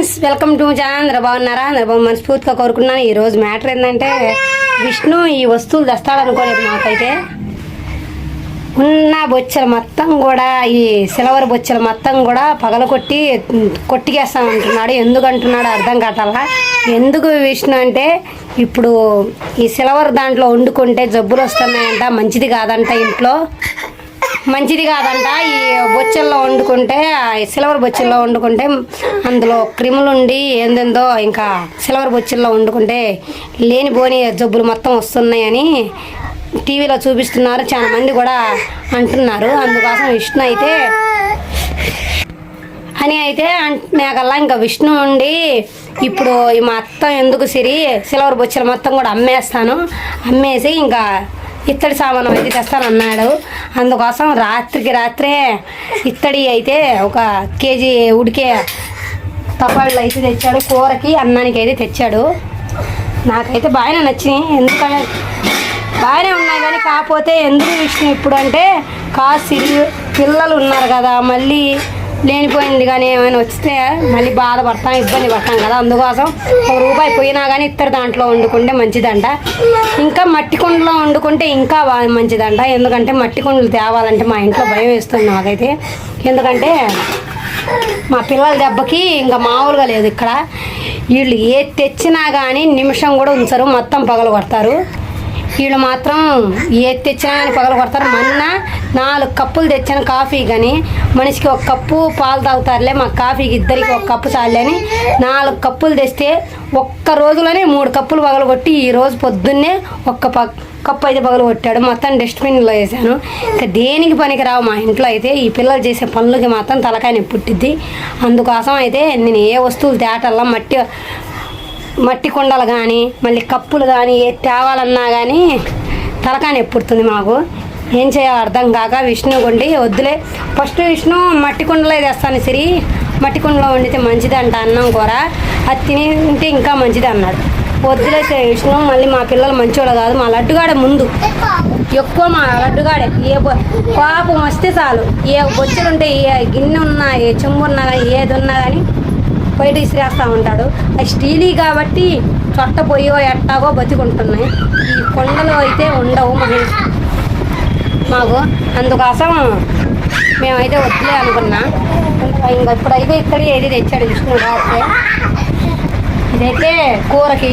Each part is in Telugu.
ఫ్రెండ్స్ వెల్కమ్ టు ఛానల్ అందరూ బాగున్నారా? అందరూ బాగా మనస్ఫూర్తిగా కోరుకున్నాను ఈరోజు మ్యాటర్ ఏంటంటే విష్ణు ఈ వస్తువులు తెస్తాడనుకోలేదు మాకైతే. ఉన్న బొచ్చలు మొత్తం కూడా ఈ సిల్వర్ బొచ్చలు మొత్తం కూడా పగల కొట్టి కొట్టికేస్తామంటున్నాడు ఎందుకు అంటున్నాడు అర్థం కావట్లా? ఎందుకు విష్ణు అంటే ఇప్పుడు ఈ సిల్వర్ దాంట్లో వండుకుంటే జబ్బులు వస్తున్నాయంట మంచిది కాదంట ఇంట్లో. మంచిది కాదంట. ఈ బొచ్చల్లో వండుకుంటే సిల్వర్ బొచ్చల్లో వండుకుంటే అందులో క్రిములు ఉండి ఏందేందో ఇంకా సిల్వర్ బొచ్చల్లో వండుకుంటే లేనిపోని జబ్బులు మొత్తం వస్తున్నాయని టీవీలో చూపిస్తున్నారు. చాలా మంది కూడా అంటున్నారు. అందుకోసం విష్ణు అయితే అని అయితే అంటున్నాకల్లా ఇంకా విష్ణు ఉండి ఇప్పుడు మొత్తం ఎందుకు సిరి సిల్వర్ బొచ్చలు మొత్తం కూడా అమ్మేస్తాను. అమ్మేసి ఇంకా ఇత్తడి సామాను అయితే తెస్తాను అన్నాడు అందుకోసం రాత్రికి రాత్రే ఇత్తడి అయితే ఒక కేజీ ఉడికే తపాళ్ళు అయితే తెచ్చాడు. కూరకి అన్నానికి అయితే తెచ్చాడు. నాకైతే బాగానే నచ్చినాయి. ఎందుకంటే బాగానే ఉన్నాయి కానీ కాకపోతే ఎందుకు విషయం ఇప్పుడు అంటే కాసి పిల్లలు ఉన్నారు కదా మళ్ళీ లేనిపోయింది కానీ ఏమైనా వస్తే మళ్ళీ బాధపడతాం ఇబ్బంది పడతాం కదా. అందుకోసం ఒక రూపాయి పోయినా కానీ ఇద్దరు దాంట్లో వండుకుంటే మంచిదంట. ఇంకా మట్టి కుండలో వండుకుంటే ఇంకా బాగా మంచిదంట. ఎందుకంటే మట్టి కుండలు తేవాలంటే మా ఇంట్లో భయం వేస్తుంది నాకైతే. ఎందుకంటే మా పిల్లల దెబ్బకి ఇంకా మామూలుగా లేదు ఇక్కడ. వీళ్ళు ఏది తెచ్చినా కానీ నిమిషం కూడా ఉంచరు మొత్తం పగలు కొడతారు. వీళ్ళు మాత్రం ఏది తెచ్చినా కానీ పగలు కొడతారు. మొన్న నాలుగు కప్పులు తెచ్చాను కాఫీ కానీ మనిషికి ఒక కప్పు పాలు తాగుతారులే మా కాఫీకి ఇద్దరికి ఒక కప్పు చాలే అని నాలుగు కప్పులు తెస్తే ఒక్క రోజులోనే మూడు కప్పులు పగలు కొట్టి ఈ రోజు పొద్దున్నే ఒక్క ప కప్పు అయితే పగలు కొట్టాడు. మొత్తం డస్ట్బిన్లో వేసాను ఇంకా దేనికి పనికి రావు మా ఇంట్లో అయితే. ఈ పిల్లలు చేసే పనులకి మాత్రం తలకాయని పుట్టిద్ది. అందుకోసం అయితే నేను ఏ వస్తువులు తేటల్లా మట్టి మట్టి కుండలు కానీ మళ్ళీ కప్పులు కానీ ఏ తేవాలన్నా కానీ తలకాని ఎప్పుడుతుంది మాకు. ఏం చేయాలో అర్థం కాక విష్ణు కొండి వద్దులే. ఫస్ట్ విష్ణు మట్టి కుండలో తెస్తాను సిరి. మట్టి కుండలో వండితే మంచిది అంట అన్నం కూర. అది తిని ఉంటే ఇంకా మంచిది అన్నాడు. వద్దులే విష్ణు మళ్ళీ మా పిల్లలు మంచోళ్ళు కాదు మా లడ్డుగాడే ముందు. ఎక్కువ మా లడ్డుగాడే. ఏ పాపం వస్తే చాలు. ఏ బొచ్చులు ఉంటే ఏ గిన్నె ఉన్నా ఏ చెంబు ఉన్నా కానీ ఏది ఉన్నా కానీ బయట విసిరేస్తూ ఉంటాడు. అది స్టీలీ కాబట్టి చొట్ట పొయ్యో ఎట్టాగో బతికుంటున్నాయి. ఈ కొండలు అయితే ఉండవు మన మాకు అందుకోసం మేమైతే వద్దులే అనుకున్నా. ఇంకా ఇప్పుడైతే ఇక్కడ ఏది తెచ్చాడు విష్ణు రాత్రి ఇదైతే కూరకి.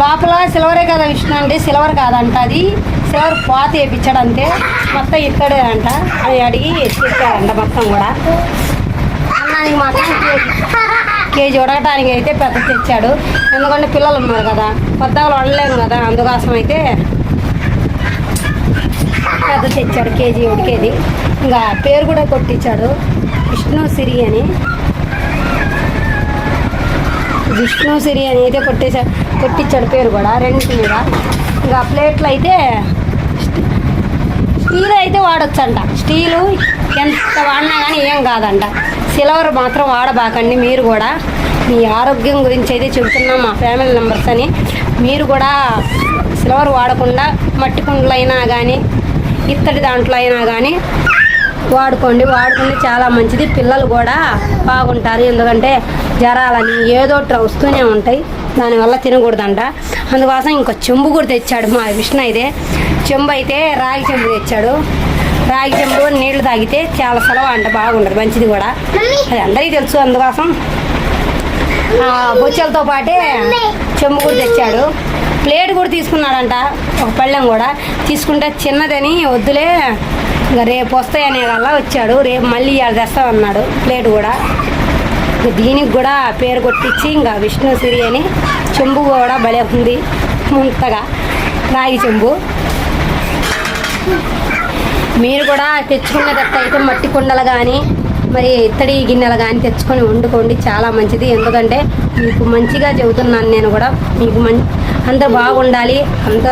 లోపల సిల్వరే కదా విష్ణు అంటే సిల్వర్ కాదంట అది. సిల్వర్ పాత వేయించాడంతే మొత్తం ఇక్కడే అంట అది అడిగి తెచ్చాడంట మొత్తం కూడా. అన్నానికి మాత్రం కేజీ ఉడకటానికి అయితే పెద్ద తెచ్చాడు. ఎందుకంటే పిల్లలు ఉన్నారు కదా కొత్తగా వండలేము కదా అందుకోసం అయితే పెద్ద తెచ్చాడు కేజీ ఉడికేది ఇంకా పేరు కూడా కొట్టించాడు. విష్ణు సిరి అని. విష్ణు సిరి అని అయితే కొట్టేసా కొట్టించాడు పేరు కూడా రెండింటి మీద. ఇంకా ప్లేట్లు అయితే స్టీల్ అయితే వాడొచ్చంట. స్టీలు ఎంత వాడినా కానీ ఏం కాదంట. సిల్వర్ మాత్రం వాడబాకండి మీరు కూడా మీ ఆరోగ్యం గురించి అయితే చెబుతున్నాం మా ఫ్యామిలీ మెంబర్స్ అని. మీరు కూడా సిల్వర్ వాడకుండా మట్టి కుండలు అయినా కానీ ఇత్తడి దాంట్లో అయినా కానీ వాడుకోండి. వాడుకుంటే చాలా మంచిది. పిల్లలు కూడా బాగుంటారు. ఎందుకంటే జ్వరాలని ఏదో ఒకటి వస్తూనే ఉంటాయి. దానివల్ల తినకూడదంట. అందుకోసం ఇంకో చెంబు కూడా తెచ్చాడు మా విష్ణు అయితే. చెంబు అయితే రాగి చెంబు తెచ్చాడు. రాగి చెంబు నీళ్ళు తాగితే చాలా సెలవు అంట బాగుండదు మంచిది కూడా. అది అందరికీ తెలుసు అందుకోసం. బొచ్చలతో పాటే చెంబు కూడా తెచ్చాడు. ప్లేట్ కూడా తీసుకున్నాడంట ఒక పళ్ళెం కూడా. తీసుకుంటే చిన్నదని వద్దులే ఇంకా రేపు వస్తాయనే వల్ల వచ్చాడు. రేపు మళ్ళీ ఇవాళ తెస్తామన్నాడు ప్లేట్ కూడా. దీనికి కూడా పేరు కొట్టించి ఇంకా విష్ణు సిరి అని చెంబు కూడా భలే ఉంది ముంతగా రాగి చెంబు. మీరు కూడా తెచ్చుకునేటట్టు అయితే మట్టి కుండలు కానీ మరి ఇత్తడి గిన్నెలు కానీ తెచ్చుకొని వండుకోండి. చాలా మంచిది. ఎందుకంటే మీకు మంచిగా చెబుతున్నాను నేను కూడా. మీకు మం అంత బాగుండాలి. అంత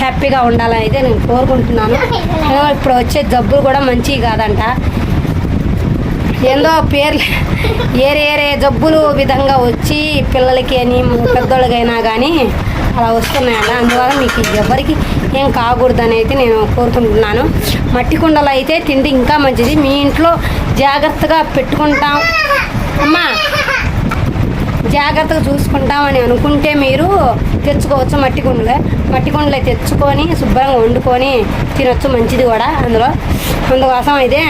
హ్యాపీగా ఉండాలని అయితే నేను కోరుకుంటున్నాను. ఇప్పుడు వచ్చే జబ్బులు కూడా మంచివి కాదంట. ఏందో పేర్లు ఏరే జబ్బులు విధంగా వచ్చి పిల్లలకి అని పెద్దోళ్ళకైనా కానీ అలా వస్తున్నాయంట. అందువల్ల మీకు ఎవరికి ఏం కాకూడదని అయితే నేను కోరుకుంటున్నాను. మట్టి కుండలు అయితే తిండి ఇంకా మంచిది. మీ ఇంట్లో జాగ్రత్తగా పెట్టుకుంటాం. అమ్మా జాగ్రత్తగా చూసుకుంటామని అనుకుంటే మీరు తెచ్చుకోవచ్చు మట్టి కుండలే. మట్టి కుండలే తెచ్చుకొని శుభ్రంగా వండుకొని తినొచ్చు. మంచిది కూడా అందులో. అందుకోసం అయితే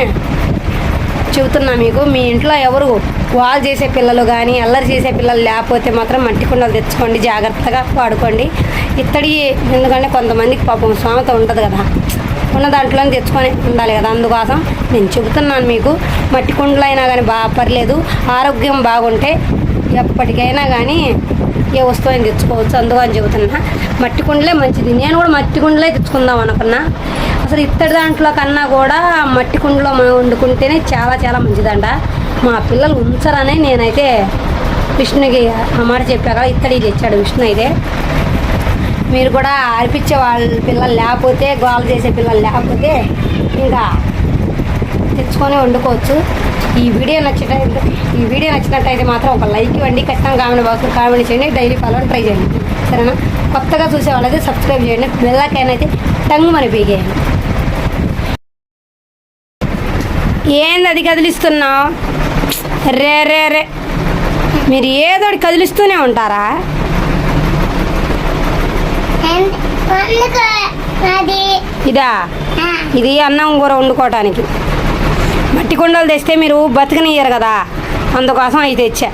చెబుతున్నా మీకు మీ ఇంట్లో ఎవరు వాళ్ళు చేసే పిల్లలు కానీ అల్లరి చేసే పిల్లలు లేకపోతే మాత్రం మట్టి కుండలు తెచ్చుకోండి జాగ్రత్తగా వాడుకోండి. ఇత్తడి ఎందుకంటే కొంతమందికి పాపం స్వామత ఉంటుంది కదా. ఉన్న దాంట్లోనే తెచ్చుకొని ఉండాలి కదా. అందుకోసం నేను చెబుతున్నాను మీకు మట్టి కుండలు అయినా కానీ బాగా పర్లేదు. ఆరోగ్యం బాగుంటే ఎప్పటికైనా కానీ ఏ వస్తువు తెచ్చుకోవచ్చు. అందుకని చెబుతున్నా. మట్టి కుండలే మంచిది. నేను కూడా మట్టి కుండలే తెచ్చుకుందాం అనుకున్నా. అసలు ఇత్తడి దాంట్లో కన్నా కూడా మట్టి కుండలో మనం వండుకుంటేనే చాలా చాలా మంచిదంట. మా పిల్లలు ఉంచరనే నేనైతే విష్ణుకి ఆ మాట చెప్పాక ఇత్తడి తెచ్చాడు విష్ణు అయితే. మీరు కూడా అర్పించే వాళ్ళ పిల్లలు లేకపోతే గోల చేసే పిల్లలు లేకపోతే ఇంకా తెచ్చుకొని వండుకోవచ్చు. ఈ వీడియో నచ్చిన ఈ వీడియో నచ్చినట్టయితే మాత్రం ఒక లైక్ ఇవ్వండి ఖచ్చితంగా కామెంట్ బాక్స్ కామెంట్ చేయండి డైలీ ఫాలో ట్రై చేయండి. సరేనా? కొత్తగా చూసే వాళ్ళైతే సబ్స్క్రైబ్ చేయండి బెల్లకైనా అయితే టంగ్ మరి ఏంది అది కదిలిస్తున్నావు? రే రే రే. మీరు ఏదో కదిలిస్తూనే ఉంటారా? ఇదా? ఇది అన్నం కూర వండుకోవటానికి. మట్టి కుండలు తెస్తే మీరు బతకనియ్యరు కదా. అందుకోసం అవి తెచ్చా.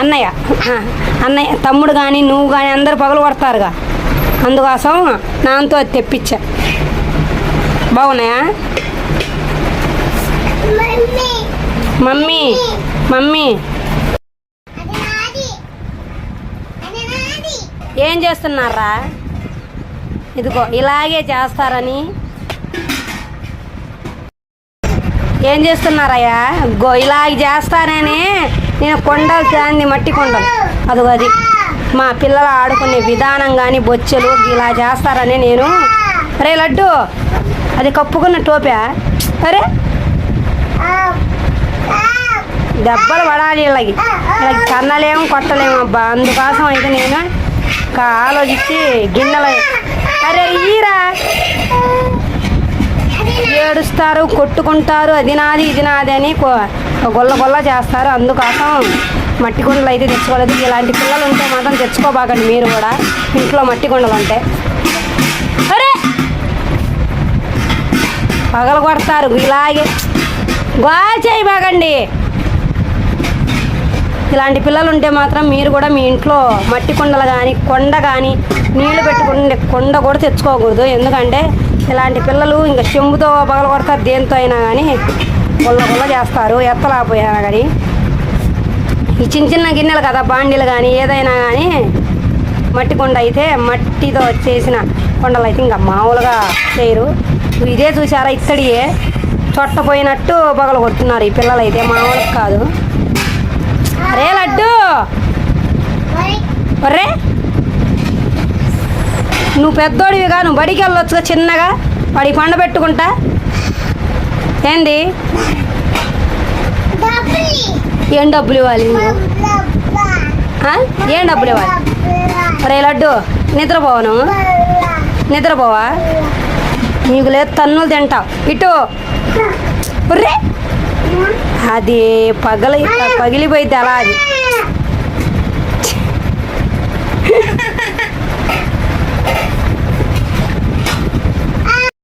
అన్నయ్య. అన్నయ్య తమ్ముడు కానీ నువ్వు కానీ అందరు పగలు కొడతారుగా. అందుకోసం నాంతో అది తెప్పించా. బాగున్నాయా? మమ్మీ. మమ్మీ. ఏం చేస్తున్నారా? ఇదిగో ఇలాగే చేస్తారని. ఏం చేస్తున్నారయ్యా? గో ఇలాగ చేస్తానని నేను కొండలు దాన్ని మట్టి కొండలు. అదిగో అది. మా పిల్లలు ఆడుకునే విధానం కానీ బొచ్చెలు ఇలా చేస్తారని నేను. అరే లడ్డు అది కప్పుకున్న టోపా? అరే దెబ్బలు పడాలి వీళ్ళకి. వీళ్ళకి కన్నలేము కొట్టలేము అబ్బా. అందుకోసం అయితే నేను ఆలోచించి గిన్నెలు అరే ఈరా. ఏడుస్తారు కొట్టుకుంటారు. అది నాది ఇది నాది అని గొల్ల గొల్ల చేస్తారు. అందుకోసం మట్టి కుండలు అయితే తెచ్చుకోలేదు. ఇలాంటి పిల్లలు ఉంటే మాత్రం తెచ్చుకోబాకండి మీరు కూడా. ఇంట్లో మట్టి కుండలు ఉంటే. అరే! పగల కొడతారు ఇలాగే గోల్ చేయబాకండి. ఇలాంటి పిల్లలు ఉంటే మాత్రం మీరు కూడా మీ ఇంట్లో మట్టి కుండలు కానీ కొండ కానీ నీళ్ళు పెట్టుకుండే కొండ కూడా తెచ్చుకోకూడదు. ఎందుకంటే ఇలాంటి పిల్లలు ఇంకా చెంబుతో పగల కొడతారు దేంతో అయినా కానీ కొల్ల గుల్ల చేస్తారు ఎత్తలేకపోయినా కానీ ఈ చిన్న చిన్న గిన్నెలు కదా బాండీలు కానీ ఏదైనా కానీ మట్టి కొండ అయితే మట్టితో చేసిన కొండలు అయితే ఇంకా మామూలుగా చేయరు. ఇదే చూసారా ఇక్కడియే చొట్టపోయినట్టు పగల కొడుతున్నారు ఈ పిల్లలు అయితే మామూలుగా కాదు. అరే లడ్డు. ఒర్రే. నువ్వు పెద్దోడివిగా నువ్వు బడికి వెళ్ళొచ్చుగా చిన్నగా. వాడి పండ పెట్టుకుంటా. ఏంది? ఏం డబ్బులు ఇవ్వాలి ఏం డబ్బులు ఇవ్వాలి? అరే లడ్డు నిద్రపోవను నిద్రపోవా? నీకు లేదు తన్నులు తింటావు ఇటు. ఒర్రే. అది పగలి పగిలిపోయింది అలా అది